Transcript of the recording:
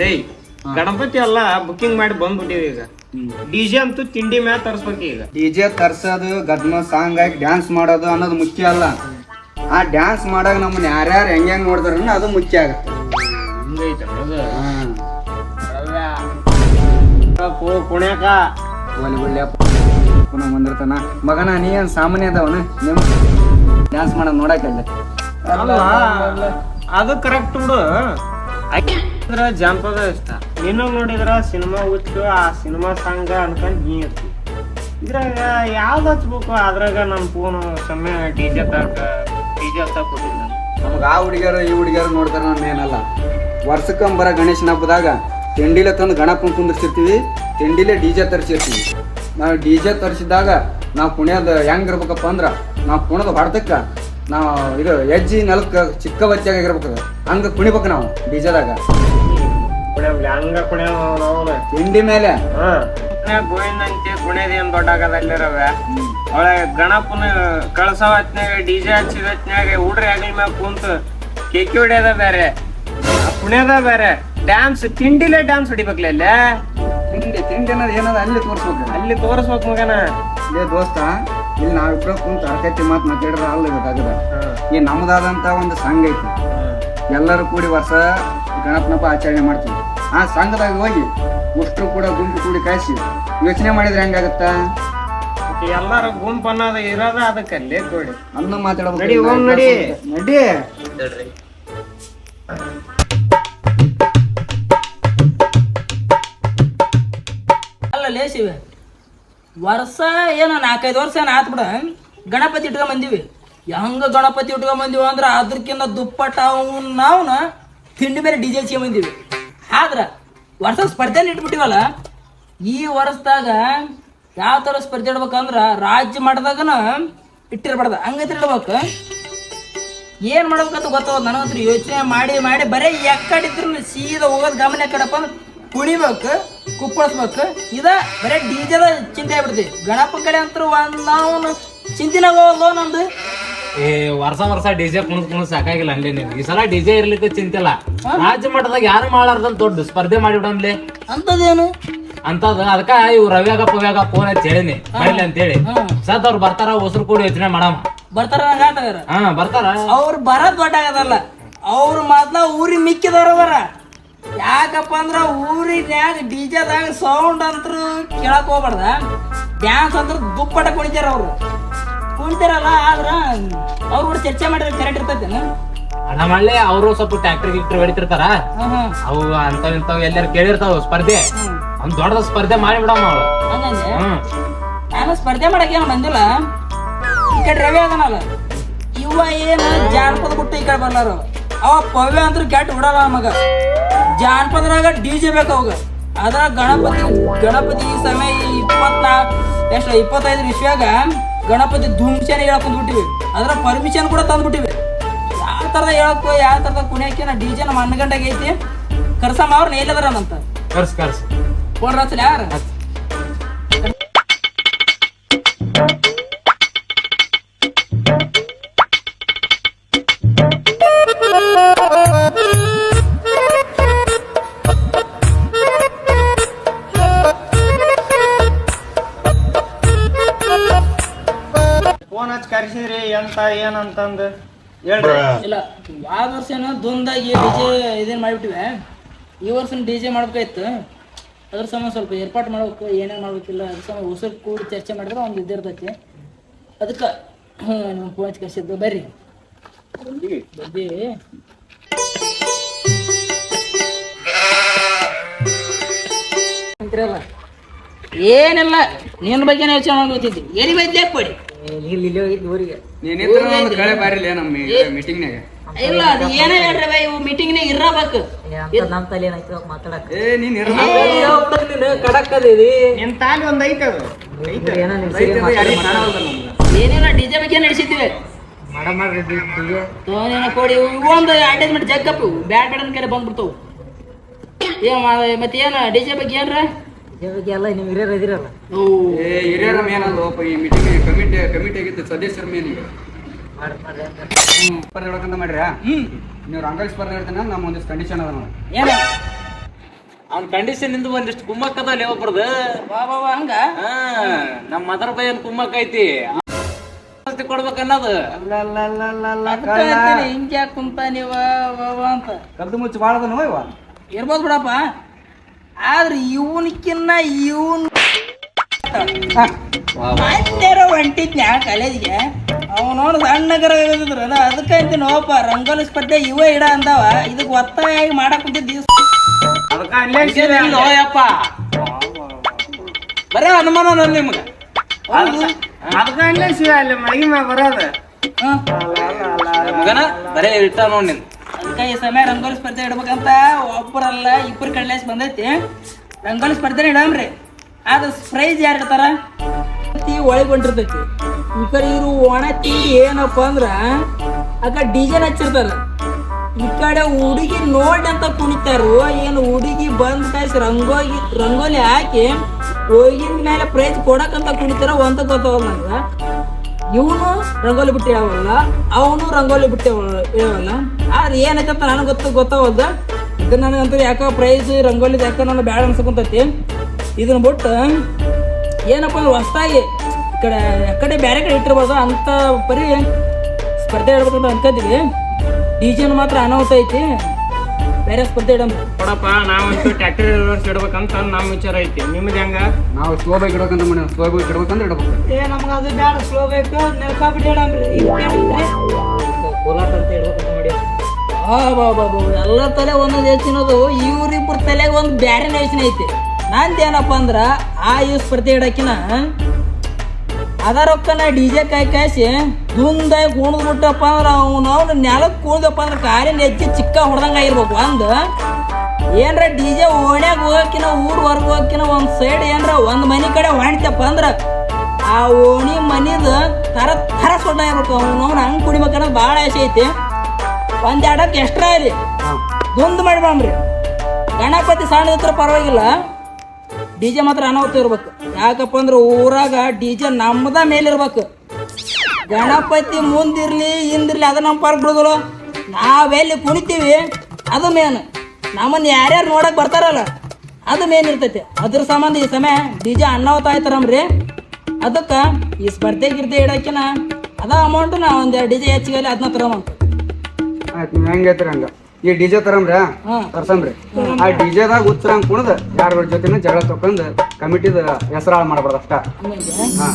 ಲೇ ಗಣಪತಿ ಎಲ್ಲ ಬುಕಿಂಗ್ ಮಾಡಿ ಬಂದ್ಬಿಟ್ಟಿವಿ ಈಗ. ಡಿಜೆ ಅಂತೂ ತಿಂಡಿ ಮ್ಯಾಲ ತರಿಸ್ಬೇಕು ಈಗ ಡಿಜೆ ತರ್ಸೋದು ಗದ್ಮ ಸಾಂಗ್ ಹಾಕಿ ಡ್ಯಾನ್ಸ್ ಮಾಡೋದು ಅನ್ನೋದು ಮುಖ್ಯ ಅಲ್ಲ. ಆ ಡ್ಯಾನ್ಸ್ ಮಾಡಾಗ ನಮ್ಮನ್ನ ಯಾರ್ಯಾರು ಹೆಂಗ್ ಹೆಂಗ್ ನೋಡ್ತಾರ ಅದು ಮುಖ್ಯ ಆಗುತ್ತೆ. ಹಿಂಗೈತೆ ಕುಣ್ಯಾಕ ಒಲಿ ಒಳ್ಳೆಯಪ್ಪ ಪುನಃ ಬಂದಿರ್ತಾನ. ಮಗನ ನೀ ಏನ್ ಸಾಮಾನ್ಯ ಅದಾವನ? ನಿಮ್ ಡ್ಯಾನ್ಸ್ ಮಾಡೋದು ನೋಡಕ್ಕೆ ಅಲ್ಲ ಅದು ಕರೆಕ್ಟ್ ಬಿಡು ಅದ್ರ ಜಾನಪದ ಇಷ್ಟ. ನಿನ್ನ ನೋಡಿದ್ರ ಸಿನಿಮಾ ಹುಚ್ಚು, ಆ ಸಿನಿಮಾ ಸಾಂಗ್ ಅನ್ಕೊಂಡ್ ನೀ ಇರ್ತಿ. ಇದ್ರಾಗ ಯಾವ್ದು ಹಚ್ಬೇಕು? ಅದ್ರಾಗ ನಮ್ ಫೋನ್ ಸಮಯ ಡಿಜೆ ತಾಕ ಡಿಜೆ ಕೊಟ್ಟಿಲ್ಲ ನಮಗ ಆ ಹುಡುಗಿಯರು, ಈ ಹುಡುಗಿಯರು ನೋಡ್ತಾರ ನಮ್ಮ ಏನಲ್ಲ ವರ್ಷಕ್ಕೊಂಬರ ಗಣೇಶನ ಹಬ್ಬದಾಗ ತಿಂಡಿಲೆ ತಂದು ಗಣಪನ್ ಕುಂದಿರ್ಸಿರ್ತೀವಿ, ತಿಂಡಿಲೆ ಡಿ ಜೆ ತರಿಸಿರ್ತೀವಿ. ನಾವು ಡಿ ಜೆ ತರಿಸಿದಾಗ ನಾವು ಕುಣಿಯೋದು ಹೆಂಗಿರ್ಬೇಕಪ್ಪ ಅಂದ್ರೆ, ನಾವು ಪುಣ್ಯದ ಹೊಡ್ತಕ್ಕ ನಾವು ಇದು ಹೆಜ್ಜಿ ನೆಲಕ್ಕೆ ಚಿಕ್ಕ ಬಚ್ಚಾಗ ಇರ್ಬೇಕು ಹಂಗ ಕುಣಿಬೇಕು ನಾವು ಬೀಜದಾಗ. ಜೆದಾಗ ಕುಣ್ಯಾವ್ ಹಂಗ ಕುಣ್ಯಾವ ಅವನ. ತಿಂಡಿ ಮೇಲೆ. ಹಾ. ಗೋವಿಂದಂತೆ ಕುಣಿಯೋದ್ ಏನ್ ದೊಡ್ಡಾಗದಲ್ಲಿರವೆ ಒಳಗೆ ಗಣಪನ ಕಳ್ಸೋ ಹೊತ್ನ್ಯಾಗ ಡಿಜೆ ಹಚ್ಚಿದ ಹೊತ್ನ್ಯಾಗ ಹುಡ್ರಿ ಆಗಲ್ ಮ್ಯಾಗ ಕುಂತು ಕೇಕಿ ಹೊಡ್ಯೋದ ಬೇರೆ ಕುಣಿಯೋದ ಬೇರೆ ಡ್ಯಾನ್ಸ್ ತಿಂಡಿಲೇ ಡ್ಯಾನ್ಸ್ ಹೊಡಿಬೇಕಲ್ಲ ಅಲ್ಲೇ? ತಿಂಡಿ ತಿಂಡಿ ಅನ್ನೋದು ಏನದ ಅಲ್ಲಿ ತೋರಿಸ್ಬೇಕು. ಅಲ್ಲಿ ತೋರಿಸ್ಬೇಕು ಮಗನ. ಲೇ ದೋಸ್ತ ಇಲ್ಲಿ ನಾವಿಬ್ರ ಕುಂತ ಹರಕತಿ ಮಾತು ಮಾತಾಡಿದ್ರೆ ಅಲ್ಲ ಗೊತ್ತಾಗದ ಈ ನಮ್ದಾದಂತ ಒಂದು ಸಂಘ ಐತಿ. ಎಲ್ಲರೂ ಕೂಡಿ ವರ್ಷ ಗಣಪನ ಹಬ್ಬ ಆಚರಣೆ ಮಾಡ್ತೀವಿ. ಆ ಸಂಘದಾಗ ಹೋಗಿ ಅಷ್ಟು ಕೂಡ ಗುಂಪು ಕೂಡಿ ಕಾಯಿಸಿ ಯೋಚನೆ ಮಾಡಿದ್ರೆ ಹೆಂಗಾಗತ್ತ? ಎಲ್ಲಾರು ಗುಂಪು ಅನ್ನೋದು ಇರೋದ ಅದಕ್ಕಲ್ಲೇ ಕೊಡಿ. ಅನ್ನ ಮಾತಾಡ್ಬೇಕು. ನಡಿ, ಹೋಗ್ ನಡಿ. ನಡಿ. ಅಲ್ಲ ಲೇಸಿವೆ. ವರ್ಷ ಏನು ನಾಲ್ಕೈದು ವರ್ಷ ಏನು ಆತ್ ಬಿಡ. ಗಣಪತಿ ಇಟ್ಕೊಂಡ್ ಬಂದೀವಿ ಹೆಂಗ ಗಣಪತಿ ಇಟ್ಕೊಂಡ್ ಬಂದೀವಿ ಅಂದ್ರೆ ಅದಕ್ಕಿಂತ ದುಪ್ಪಟ್ಟ ನಾವ್ನ ತಿಂಡಿ ಮೇಲೆ ಡಿ ಜೆ ಬಂದೀವಿ ಆದ್ರೆ ವರ್ಷ ಸ್ಪರ್ಧೆನ ಇಟ್ಬಿಟ್ಟಿವಲ್ಲ, ಈ ವರ್ಷದಾಗ ಯಾವ ಥರ ಸ್ಪರ್ಧೆ ಇಡ್ಬೇಕಂದ್ರೆ ರಾಜ್ಯ ಮಟ್ಟದಾಗನ ಇಟ್ಟಿರ್ಬಾರ್ದ. ಹಂಗೈತಿ ಇಡ್ಬೇಕು. ಏನು ಮಾಡ್ಬೇಕಂತ ಗೊತ್ತಾಗೋದು ನನಗಂತೂ ಯೋಚನೆ ಮಾಡಿ ಮಾಡಿ ಬರೀ ಎಕ್ಕಡಿದ್ರು ಸೀದಾ ಹೋಗೋದು ಗಮನ ಕಡಪ್ಪ ಅಂದ್ರೆ ಕುಣಿಬೇಕು ಕುಪ್ಪಳಿಸ್ಬೇಕು ಇದ ಬರೀ ಡಿಜೆದ ಚಿಂತೆ ಆಗ್ಬಿಡ್ತಿ ಗಣಪ ಕಡೆ ಅಂತೂ ಒಂದು ನಾವು ಚಿಂತಿನಾಗ ಹೋಗಲ್ಲ ನಮ್ದು ಏ ವರ್ಷ ವರ್ಷ ಡಿಜೆ ಕುಣಿದ್ ಕುಣಿದ್ ಸಾಕಾಗಿಲ್ಲ ಅಲ್ಲಿ ನೀನು. ಈ ಸಲ ಡಿಜೆ ಇರ್ಲಿಕ್ಕೆ ಚಿಂತಿಲ್ಲ ರಾಜ್ಯ ಮಟ್ಟದಾಗ ಯಾರು ಮಾಡಾರ್ದಂತ ದೊಡ್ಡ ಸ್ಪರ್ಧೆ ಮಾಡಿಬಿಡನ್ಲಿ ಅಂತದೇನು? ಅಂತದ ಅದಕ್ಕ ಇವ್ ರವ್ಯಾಗ ಪವ್ಯಾಗ ಫೋನ್ ಹಚ್ಚಿ ಹೇಳಿನಿ. ಬರ್ಲಿ ಅಂತ ಹೇಳಿ ಸದ್ ಅವ್ರು ಬರ್ತಾರ ಉಸಿರು ಕೂಡಿ ಯೋಚನೆ ಮಾಡಮ್ಮ ಬರ್ತಾರ ಹಾ ಬರ್ತಾರ. ಅವ್ರು ಬರೋದ್ ದೊಡ್ಡ ಆಗದಲ್ಲ ಅವ್ರು ಊರಿಗೆ ಮಿಕ್ಕಿದವ್ರ ಅದಾರ. ಯಾಕಪ್ಪ ಅಂದ್ರ ಊರಿನ್ಯಾಗ ಡಿಜೆದಾಗ ಸೌಂಡ್ ಅಂತ ಕೇಳಕ್ ಹೋಗ್ಬಾರ್ದ. ಡ್ಯಾನ್ಸ್ ಅಂದ್ರೆ ದುಪ್ಪಟ ಕುಣಿತಾರ ಅವರು. ಕುಣಿತಾರಲ್ಲ ಆದ್ರ ಅವ್ರು ಕೂಡ ಚರ್ಚೆ ಮಾಡಿದ್ರೆ ಕರೆಕ್ಟ್ ಇರ್ತೈತೆ ಅಣ್ಣ ಮಾಡ್ಲಿ ಅವರು ಸ್ವಲ್ಪ ಟ್ಯಾಕ್ಟರ್ ಗಿಕ್ಟರ್ ಹೊಡಿತಿರ್ತಾರ. ಅವು ಅಂತವ್ ಇಂತವ್ ಎಲ್ಲಾರು ಕೇಳಿರ್ತಾವ ಸ್ಪರ್ಧೆ. ಅವ್ನ್ ದೊಡ್ಡದ ಸ್ಪರ್ಧೆ ಮಾಡಿ ಬಿಡಮ್ಮ ಅವಳು ನಾನು ಸ್ಪರ್ಧೆ ಮಾಡಕ್ ಏನು ಬಂದಿಲ್ಲ. ಈ ಕಡೆ ರವಿ ಅದನಲ್ಲ. ಇವ ಏನು ಜಾನಪದ ಬಿಟ್ಟು ಈ ಕಡೆ ಬರ್ಲಾರ. ಅವ ಪವ್ಯ ಅಂದ್ರೆ ಕೆಟ್ಟ ಬಿಡಲ್ಲ ಮಗ ಜಾನಪದರಾಗ ಡಿ ಜೆ ಬೇಕು ಅವಾಗ. ಅದ್ರ ಗಣಪತಿ ಗಣಪತಿ ಈ ಸಮಯ ಇಪ್ಪತ್ನಾಲ್ಕು ಎಷ್ಟು ಇಪ್ಪತ್ತೈದು ವಿಶ್ವಾಗ ಗಣಪತಿ ಧೂಮ್ಸೇನೆ ಹೇಳಕ್ ಬಿಟ್ಟಿವಿ. ಅದರ ಪರ್ಮಿಷನ್ ಕೂಡ ತಂದ್ಬಿಟ್ಟಿವಿ ಯಾವ ಥರದ ಹೇಳಕ್ಕೋ ಯಾವ ಥರದ ಕುಣಿಯಕ್ಕೆ ನಾ ಡಿ ಜೆ ನಮ್ಮ ಅಣ್ಣಗಂಟಾಗ ಐತಿ ಕರ್ಸಮ್ಮ ಅವ್ರನ್ನ ಎಲ್ಲದರಂತ ಕರ್ಸ್ ಕರ್ಸ್. ಫೋನ್ ಹಚ್ಚಲಿ ಯಾರು? ಕರೆಸಿದ್ರಿ ಏನಂತಂದ? ಹೇಳ್ರಿ. ಇಲ್ಲ ಯಾವ ವರ್ಷ ಏನೋ ದುಂದಾಗಿ ಡಿ ಜೆ ಇದೇನು ಮಾಡಿಬಿಟ್ಟಿವೆ. ಈ ವರ್ಷ ಡಿ ಜೆ ಮಾಡ್ಬೇಕಾಯ್ತು. ಅದ್ರ ಸಮ ಸ್ವಲ್ಪ ಏರ್ಪಾಟ್ ಮಾಡ್ಬೇಕು ಏನೇನು ಮಾಡ್ಬೇಕಿಲ್ಲ ಅದ್ರ ಸಮ ಉಸಿರು ಕೂಡಿ ಚರ್ಚೆ ಮಾಡಿದ್ರೆ ಒಂದು ಇದ್ದಿರ್ತೈತಿ ಅದಕ್ಕೆ ಹ್ಞೂ ನಿಮ್ಮ ಫೋನ್ ಕಸಿದ್ದು ಬರ್ರಿ. ಬಂದಿ ಅಂತೀರಲ್ಲ ಏನಿಲ್ಲ ನಿನ್ನ ಬಗ್ಗೆ ಯೋಚನೆ ಮಾಡ್ಕೊತಿದ್ದಿ. ಎಲ್ಲಿ ಬೈದ್ಯಾಕ್ ಕೊಡಿ? ನೀನಿದ್ರ ಒಂದು ಕಳೆ ಬಾರಿಲ್ಲ ನಮ್ಮ ಮೀಟಿಂಗ್ನಾಗ ಇಲ್ಲ ಅದು ಏನೇ ಹೇಳ್ರಿ ಬೈ ಇವು ಮೀಟಿಂಗ್ನಾಗ ಇರಬೇಕು ಏ ನೀನ್ ಇರ ನಿನ್ ತಾಲಿ ಒಂದ್ ಐತೆ ಅದು. ಐತೆ. ಏನಿಲ್ಲ ಡಿಜೆ ಬಗ್ಗೆ ತೋನೇನ ಕೊಡಿ ಒಂದು ಅಡ್ವರ್ಟೈಸ್ಮೆಂಟ್ ಜಗ್ಗಪ್ಪ. ಇವು ಬ್ಯಾಡ್ ಬ್ಯಾಡ್ ಕಡೆ ಬಂದ್ಬಿಡ್ತಾವು. ಏನ್ ಮಾ- ಮತ್ತೆ ಏನು ಡಿಜೆ ಬಗ್ಗೆ ಏನ್ರ? ಓ. ಏ ಹಿರಿಯರ ಮೇನಲ್ಲ ಈ ಮೀಟಿಂಗ್ ಕಮಿಟಿ ಕಮಿಟಿ ಆಗಿದ್ದು ಸದಸ್ಯರ ಮೇನಿಗೆ ಸ್ಪರ್ಧೆ ಹೇಳ್ಬೇಕಂತ ಮಾಡ್ರ್ಯಾ ನೀವು ರಂಗೋಲಿ ಸ್ಪರ್ಧೆ ಹೇಳ್ತೀನಿ ನಮ್ಮ ಒಂದಿಷ್ಟು ಕಂಡೀಷನ್ ಅದ ನೋಡಿ. ಏನ? ಅವ್ನ ಕಂಡೀಷನ್ ಇಂದ ಒಂದಿಷ್ಟು ಕುಮ್ಮಕ್ಕ ಅದ ಒಬ್ರದು ವಾ ವಾ ವಾ ಹಂಗ? ಹಾ ನಮ್ಮ ಮದರ್ ಬೈಯನ್ ಕುಮ್ಮಕ್ಕ ಐತಿ. ಕೊಡ್ಬೇಕನ್ನೋದು ಅದಕ್ಕ ಹೇಳ್ತೀನಿ, ಹಿಂಗ್ ಯಾಕೆ ಕುಂತ ನೀವ ಅಂತ. ಕದ್ದು ಮುಚ್ಚಿ ಭಾಳ ಅದನೋ ಇವ? ಇರ್ಬೋದು ಬಿಡಪ್ಪ. ಆದ್ರೆ ಇವನಕ್ಕಿನ್ನ ಇವನ್ ಮನ್ಯಾರ ಹೊಂಟಿದ್ನ್ಯಾ ಕಾಲೇಜ್ಗೆ. ಅವನವನು ಸಣ್ಣಗರ ಇದ್ರಲ್ಲ ಅದಕ್ಕೆ ಅಂತ ನೋಪ ರಂಗೋಲಿ ಸ್ಪರ್ಧೆ ಇವ ಇಡ ಅಂದವ. ಇದಕ್ಕೆ ಒತ್ತಾಯ ಮಾಡಕ್ ಕುಂತಿದ್ದಿ ಅದಕ್ಕ ಅಲ್ಲೇ ಇಲ್ವೋ ಯಪ್ಪ. ಬರೇ ಅನುಮಾನ ನನ್ ನಿಮ್ಗೆ. ಅದಕ್ಕೆ ಅಲ್ಲೇ ಶಿವ ಅಲ್ಲಿ ಮೈ ಮ್ಯಾಗ ಬರೋದ. ಮಗನ ಬರೇ ಇಟ್ಟ ನೋಡಿ ನಿನ್ ಅದಕ್ಕೆ ಈ ಸಮಯ ರಂಗೋಲಿ ಸ್ಪರ್ಧೆ ಇಡ್ಬೇಕಂತ ಒಬ್ಬರಲ್ಲ ಇಬ್ಬರು ಕಡ್ಲೇಸ್ ಬಂದೈತಿ. ರಂಗೋಲಿ ಸ್ಪರ್ಧೆ ಇಡಮ್ರಿ. ಅದು ಪ್ರೈಸ್ ಯಾರು ಇಡ್ತಾರ? ಒಳಗೆ ಹೊಂಟಿರ್ತೈತಿ ಈ ಕಡೆ ಇರು ಒಣ ತಿಂಡಿ ಏನಪ್ಪ ಅಂದ್ರ ಆಕ ಡಿಜೆನ್ ಹಚ್ಚಿರ್ತಾರ. ಈ ಕಡೆ ಹುಡುಗಿ ನೋಡಿ ಅಂತ ಕುಣಿತಾರು, ಏನು ಹುಡುಗಿ ಬಂದ್ ಕಾಯ್ಸಿ ರಂಗೋಲಿ ರಂಗೋಲಿ ಹಾಕಿ ಹೋಗಿನ ಮೇಲೆ ಪ್ರೈಸ್ ಕೊಡಕಂತ ಕುಣಿತಾರ, ಒಂದ ಗೊತ್ತಾಗಲ್ಲ ನಂಗ ಇವನು ರಂಗೋಲಿ ಬಿಟ್ಟು ಹೇಳವಲ್ಲ ಅವನು ರಂಗೋಲಿ ಬಿಟ್ಟು ಹೇಳವಲ್ಲ ಆದ್ರೆ ಏನಾಯ್ತಂತ ನನಗೆ ಗೊತ್ತು ಗೊತ್ತಾವಲ್ದ? ಇದು ನನಗಂತೂ ಯಾಕೋ ಪ್ರೈಸ್ ರಂಗೋಲಿ ಯಾಕೆ ನಾನು ಬ್ಯಾಡ ಅನ್ಸ್ಕೊಂತೈತಿ. ಇದನ್ನ ಬಿಟ್ಟು ಏನಪ್ಪ ಅಂದ್ರೆ ಹೊಸ್ದಾಗಿ ಈ ಕಡೆ ಆ ಕಡೆ ಬೇರೆ ಕಡೆ ಇಟ್ಟಿರ್ಬೋದು ಅಂತ ಪರಿ ಸ್ಪರ್ಧೆ ಇಡ್ಬೇಕಂತ ಅನ್ಕೋತೀವಿ ಡಿ ಮಾತ್ರ ಅನೌನ್ಸ್ ಐತಿ. ಬೇರೆ ಸ್ಪರ್ಧೆ ಇಡಂಬ್ರಿ ನೋಡಪ್ಪ ನಾವಂತೂ ಟ್ರ್ಯಾಕ್ಟರ್ ರಿವರ್ಸ್ ಇಡ್ಬೇಕಂತ ನಮ್ಮ ವಿಚಾರ ಐತಿ. ನಿಮ್ದು ಹೆಂಗ? ನಾವು ಸ್ಲೋ ಬೈಕ್ ಇಡ್ಬೇಕಂತ ಮಾಡಿ ಸ್ಲೋ ಬೈಕ್ ಇಡ್ಬೇಕಂದ್ರೆ ಇಡ್ಬೇಕು. ಏ ನಮ್ಗೆ ಅದು ಬೇಡ ಸ್ಲೋ ಬೇಕು ನೆಲ್ಕಾಬಿಟ್ಟು ಇಡಂಬ್ರಿ ಕೋಲಾಟ ಅಂತ ಇಡ್ಬೇಕಂತ ಮಾಡಿ ಆ ಬಾ ಬಾ ಬಾ ಎಲ್ಲ ತಲೆ ಒಂದೊಂದು ಯೋಚನದು ಇವ್ರಿಬ್ರ ತಲೆಗೆ ಒಂದು ಬ್ಯಾರೆ ಯೋಚನೆ ಐತಿ. ನಂದೇನಪ್ಪ ಅಂದ್ರ ಆ ಯೂಸ್ ಸ್ಪರ್ಧೆ ಇಡಕಿನ ಅದ ರೊಕ್ಕನ ಡಿ ಜೆ ಕಾಯಿ ಕಾಯಿಸಿ ದುಂದಾಗಿ ಕುಣಿದ್ ಬಿಟ್ಟಪ್ಪ ಅಂದ್ರೆ ಅವ್ನು ಅವ್ನು ನೆಲಕ್ಕೆ ಕುಣಿದಪ್ಪ ಅಂದ್ರೆ ಕಾಲಿನ ಹೆಚ್ಚಿ ಚಿಕ್ಕ ಹೊಡೆದಂಗ ಆಗಿರ್ಬೇಕು. ಒಂದು ಏನ್ರ ಡಿ ಜೆ ಓಣ್ಯಾಗ ಹೋಗಕಿನ ಊರ್ ಹೊರಗೆ ಹೋಗಕಿನ ಒಂದ್ ಸೈಡ್ ಏನ್ರ ಒಂದು ಮನೆ ಕಡೆ ಹೊಣ್ತಪ್ಪ ಅಂದ್ರೆ ಆ ಓಣಿ ಮನಿದ ತರ ತರ ಸೊಡ್ಡ ಇರ್ಬೇಕು ಅವ್ನು ಅವ್ನು ಹಂಗ್ ಕುಡಿಬೇಕನ್ನೋದು ಭಾಳ ಆಸೆ ಐತಿ. ಒಂದ್ ಎರಡಕ್ಕೆ ಎಕ್ಸ್ಟ್ರಾ ಇರಿ. ಮಾಡಿ ಮಾಡ್ಬಾಮ್ರಿ ಗಣಪತಿ ಸಣ್ಣದಿತ್ರ ಪರವಾಗಿಲ್ಲ. ಡಿ ಜೆ ಮಾತ್ರ ಅನಾಹುತ ಇರ್ಬೇಕು. ಯಾಕಪ್ಪ ಅಂದ್ರೆ ಊರಾಗ ಡಿ ಜೆ ನಮ್ಮದ ಮೇಲಿರ್ಬೇಕು ಗಣಪತಿ ಮುಂದಿರ್ಲಿ, ಹಿಂದಿರ್ಲಿ, ಅದು ನಮ್ಮ ಪಾರ್ಕ್ ಬಿಡೋದಿಲ್ಲ. ನಾವೆಲ್ಲಿ ಕುಣಿತೀವಿ, ಅದು ಮೇನ್ ನಮ್ಮನ್ನು ಯಾರ್ಯಾರು ನೋಡಕ್ಕೆ ಬರ್ತಾರಲ್ಲ, ಅದು ಮೇನ್ ಇರ್ತೈತಿ. ಅದ್ರ ಸಂಬಂಧ ಈ ಸಮಯ ಡಿ ಜೆ ಅನಾಹುತ ಆಯ್ತಾರಮ್ರಿ ಅದಕ್ಕೆ ಈ ಸ್ಪರ್ಧೆ ಗಿರ್ದೆ ಇಡಕಿನ ಅದ ಅಮೌಂಟ್ ನಾ ಡಿ ಜೆ ಹೆಚ್ಚಿಗೆ ಅದನ್ನ ತರೋಮ ಆಯ್ತು ಹಂಗ? ಈ ಡಿಜೆ ತರಂಬ್ರಿ ತರ್ಸಂಬ್ರಿ. ಆ ಡಿಜೆದಾಗ ಉತ್ತರ ಉಚ್ಚರಂಗ್ ಕುಣದ್ ಯಾರ ಜೊತೆನೂ ಜಗಳ ತಕೊಂಡ್ ಕಮಿಟಿದ ಹೆಸರು ಹಾಳು ಮಾಡ್ಬಾರ್ದು ಅಷ್ಟ. ಹಾ.